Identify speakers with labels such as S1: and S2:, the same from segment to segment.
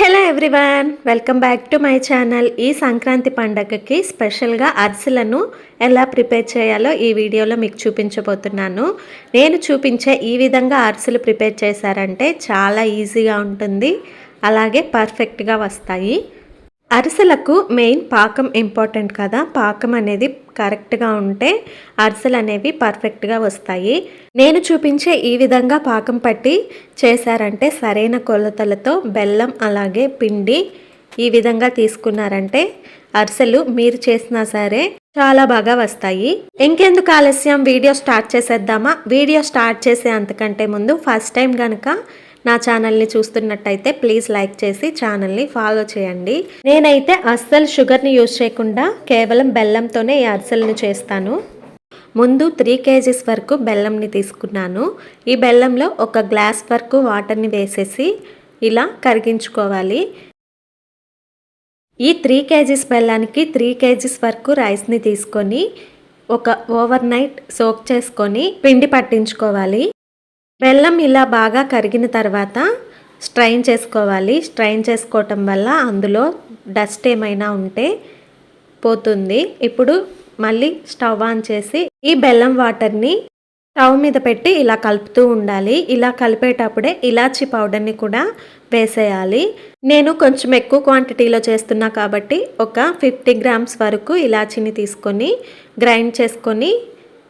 S1: Hello everyone welcome back to my channel. ఈ సంక్రాంతి పండగకి స్పెషల్గా అరిసెలను ఎలా ప్రిపేర్ చేయాలో ఈ వీడియోలో మీకు చూపించబోతున్నాను. నేను చూపించే ఈ విధంగా అరిసెలు ప్రిపేర్ చేశారంటే చాలా ఈజీగా ఉంటుంది. అలాగే పర్ఫెక్ట్గా వస్తాయి. అరిసెలకు మెయిన్ పాకం ఇంపార్టెంట్ కదా. పాకం అనేది కరెక్ట్గా ఉంటే అరిసెలు అనేవి పర్ఫెక్ట్గా వస్తాయి. నేను చూపించే ఈ విధంగా పాకం పట్టి చేశారంటే సరైన కొలతలతో బెల్లం అలాగే పిండి ఈ విధంగా తీసుకున్నారంటే అరిసెలు మీరు చేసినా సరే చాలా బాగా వస్తాయి. ఇంకెందుకు ఆలస్యం? వీడియో స్టార్ట్ చేసేద్దామా? వీడియో స్టార్ట్ చేసే అంతకంటే ముందు ఫస్ట్ టైం కనుక నా ఛానల్ని చూస్తున్నట్టయితే ప్లీజ్ లైక్ చేసి ఛానల్ని ఫాలో చేయండి. నేనైతే అస్సలు షుగర్ని యూజ్ చేయకుండా కేవలం బెల్లంతోనే ఈ అరిసెల్ని చేస్తాను. ముందు త్రీ కేజీస్ వరకు బెల్లంని తీసుకున్నాను. ఈ బెల్లంలో ఒక గ్లాస్ వరకు వాటర్ని వేసేసి ఇలా కరిగించుకోవాలి. ఈ త్రీ కేజీస్ బెల్లానికి త్రీ కేజీస్ వరకు రైస్ని తీసుకొని ఒక ఓవర్ నైట్ సోక్ చేసుకొని పిండి పట్టించుకోవాలి. బెల్లం ఇలా బాగా కరిగిన తర్వాత స్ట్రైన్ చేసుకోవాలి. స్ట్రైన్ చేసుకోవటం వల్ల అందులో డస్ట్ ఏమైనా ఉంటే పోతుంది. ఇప్పుడు మళ్ళీ స్టవ్ ఆన్ చేసి ఈ బెల్లం వాటర్ని స్టవ్ మీద పెట్టి ఇలా కలుపుతూ ఉండాలి. ఇలా కలిపేటప్పుడే ఇలాచి పౌడర్ని కూడా వేసేయాలి. నేను కొంచెం ఎక్కువ క్వాంటిటీలో చేస్తున్నా కాబట్టి ఒక ఫిఫ్టీ గ్రామ్స్ వరకు ఇలాచీని తీసుకొని గ్రైండ్ చేసుకొని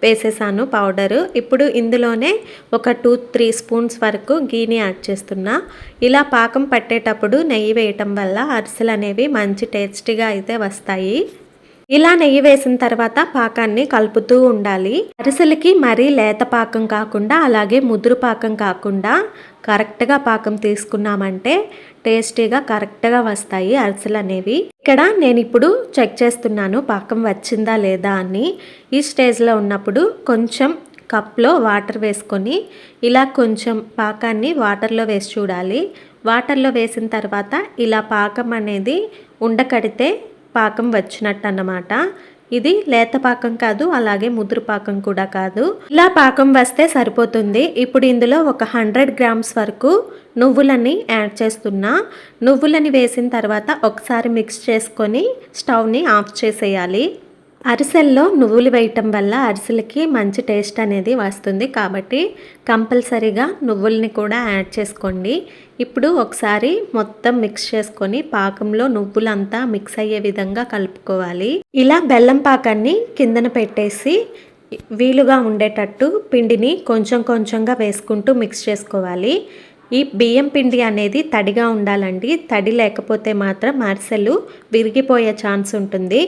S1: వేసేసాను పౌడరు. ఇప్పుడు ఇందులోనే ఒక టూ త్రీ స్పూన్స్ వరకు గీని యాడ్ చేస్తున్నా. ఇలా పాకం పట్టేటప్పుడు నెయ్యి వేయటం వల్ల అరిసెలు అనేవి మంచి టేస్టీగా అయితే వస్తాయి. ఇలా నెయ్యి వేసిన తర్వాత పాకాన్ని కలుపుతూ ఉండాలి. అరిసెలకి మరీ లేత పాకం కాకుండా అలాగే ముదురు పాకం కాకుండా కరెక్ట్గా పాకం తీసుకున్నామంటే టేస్టీగా కరెక్ట్గా వస్తాయి అరిసెలు అనేవి. ఇక్కడ నేను ఇప్పుడు చెక్ చేస్తున్నాను పాకం వచ్చిందా లేదా అని. ఈ స్టేజ్లో ఉన్నప్పుడు కొంచెం కప్లో వాటర్ వేసుకొని ఇలా కొంచెం పాకాన్ని వాటర్లో వేసి చూడాలి. వాటర్లో వేసిన తర్వాత ఇలా పాకం అనేది ఉండకడితే పాకం వచ్చినట్టు అన్నమాట ఇది లేత పాకం కాదు అలాగే ముదురు పాకం కూడా కాదు. ఇలా పాకం వస్తే సరిపోతుంది. ఇప్పుడు ఇందులో ఒక హండ్రెడ్ గ్రామ్స్ వరకు నువ్వులని యాడ్ చేస్తున్నా. నువ్వులని వేసిన తర్వాత ఒకసారి మిక్స్ చేసుకొని స్టవ్ని ఆఫ్ చేసేయాలి. అరిసెల్లో నువ్వులు వేయటం వల్ల అరిసెలకి మంచి టేస్ట్ అనేది వస్తుంది. కాబట్టి కంపల్సరీగా నువ్వుల్ని కూడా యాడ్ చేసుకోండి. ఇప్పుడు ఒకసారి మొత్తం మిక్స్ చేసుకొని పాకంలో నువ్వులంతా మిక్స్ అయ్యే విధంగా కలుపుకోవాలి. ఇలా బెల్లం పాకాన్ని కిందన పెట్టేసి వీలుగా ఉండేటట్టు పిండిని కొంచెం కొంచెంగా వేసుకుంటూ మిక్స్ చేసుకోవాలి. ఈ బియ్యం పిండి అనేది తడిగా ఉండాలండి. తడి లేకపోతే మాత్రం అరిసెలు విరిగిపోయే ఛాన్స్ ఉంటుంది.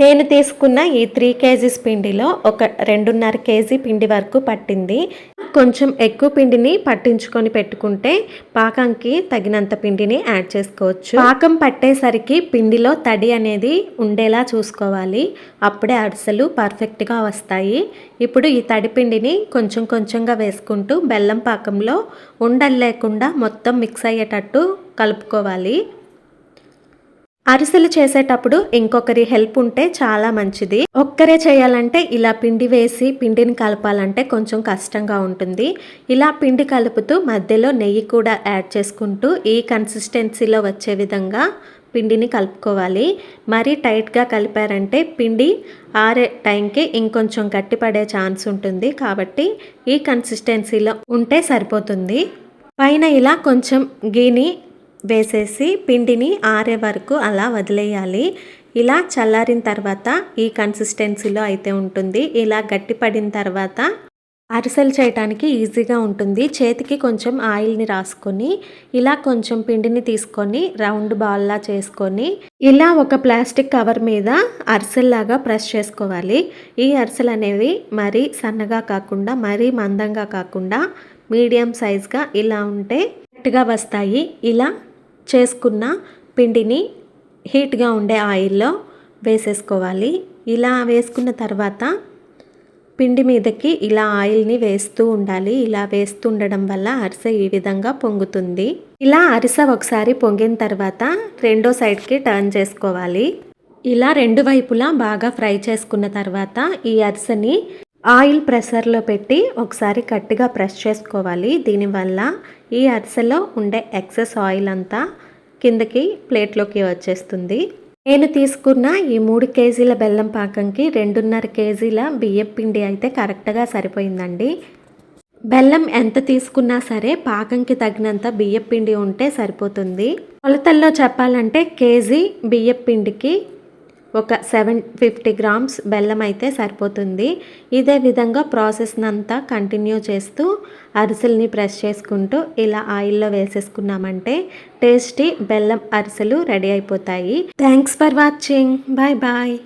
S1: నేను తీసుకున్న ఈ త్రీ కేజీస్ పిండిలో ఒక రెండున్నర కేజీ పిండి వరకు పట్టింది. కొంచెం ఎక్కువ పిండిని పట్టించుకొని పెట్టుకుంటే పాకంకి తగినంత పిండిని యాడ్ చేసుకోవచ్చు. పాకం పట్టేసరికి పిండిలో తడి అనేది ఉండేలా చూసుకోవాలి. అప్పుడే అరిసెలు పర్ఫెక్ట్గా వస్తాయి. ఇప్పుడు ఈ తడి పిండిని కొంచెం కొంచెంగా వేసుకుంటూ బెల్లం పాకంలో ఉండలు లేకుండా మొత్తం మిక్స్ అయ్యేటట్టు కలుపుకోవాలి. అరిసెలు చేసేటప్పుడు ఇంకొకరి హెల్ప్ ఉంటే చాలా మంచిది. ఒక్కరే చేయాలంటే ఇలా పిండి వేసి పిండిని కలపాలంటే కొంచెం కష్టంగా ఉంటుంది. ఇలా పిండి కలుపుతూ మధ్యలో నెయ్యి కూడా యాడ్ చేసుకుంటూ ఈ కన్సిస్టెన్సీలో వచ్చే విధంగా పిండిని కలుపుకోవాలి. మరీ టైట్గా కలిపారంటే పిండి ఆరే టైంకి ఇంకొంచెం గట్టిపడే ఛాన్స్ ఉంటుంది కాబట్టి ఈ కన్సిస్టెన్సీలో ఉంటే సరిపోతుంది. పైన ఇలా కొంచెం గీని వేసేసి పిండిని ఆరే వరకు అలా వదిలేయాలి. ఇలా చల్లారిన తర్వాత ఈ కన్సిస్టెన్సీలో అయితే ఉంటుంది. ఇలా గట్టిపడిన తర్వాత అరిసెలు చేయడానికి ఈజీగా ఉంటుంది. చేతికి కొంచెం ఆయిల్ని రాసుకొని ఇలా కొంచెం పిండిని తీసుకొని రౌండ్ బాల్లా చేసుకొని ఇలా ఒక ప్లాస్టిక్ కవర్ మీద అరిసెల్లాగా ప్రెస్ చేసుకోవాలి. ఈ అరిసెలు అనేవి మరీ సన్నగా కాకుండా మరీ మందంగా కాకుండా మీడియం సైజ్గా ఇలా ఉంటే గట్టిగా వస్తాయి. ఇలా చేసుకున్న పిండిని హీట్గా ఉండే ఆయిల్లో వేసేసుకోవాలి. ఇలా వేసుకున్న తర్వాత పిండి మీదకి ఇలా ఆయిల్ని వేస్తూ ఉండాలి. ఇలా వేస్తూ ఉండడం వల్ల అరిసె ఈ విధంగా పొంగుతుంది. ఇలా అరిసె ఒకసారి పొంగిన తర్వాత రెండో సైడ్కి టర్న్ చేసుకోవాలి. ఇలా రెండు వైపులా బాగా ఫ్రై చేసుకున్న తర్వాత ఈ అరిసెని ఆయిల్ ప్రెషర్లో పెట్టి ఒకసారి గట్టిగా ప్రెస్ చేసుకోవాలి. దీనివల్ల ఈ అరిసెలో ఉండే ఎక్సెస్ ఆయిల్ అంతా కిందకి ప్లేట్లోకి వచ్చేస్తుంది. నేను తీసుకున్న ఈ మూడు కేజీల బెల్లం పాకంకి రెండున్నర కేజీల బియ్యం పిండి అయితే కరెక్ట్గా సరిపోయిందండి. బెల్లం ఎంత తీసుకున్నా సరే పాకంకి తగినంత బియ్యం పిండి ఉంటే సరిపోతుంది. కొలతల్లో చెప్పాలంటే కేజీ బియ్యం పిండికి ఒక సెవెన్ ఫిఫ్టీ గ్రామ్స్ బెల్లం అయితే సరిపోతుంది. ఇదే విధంగా ప్రాసెస్ అంతా కంటిన్యూ చేస్తూ అరిసెల్ని ప్రెస్ చేసుకుంటూ ఇలా ఆయిల్లో వేసేసుకున్నామంటే టేస్టీ బెల్లం అరిసెలు రెడీ అయిపోతాయి. Thanks for watching. Bye bye.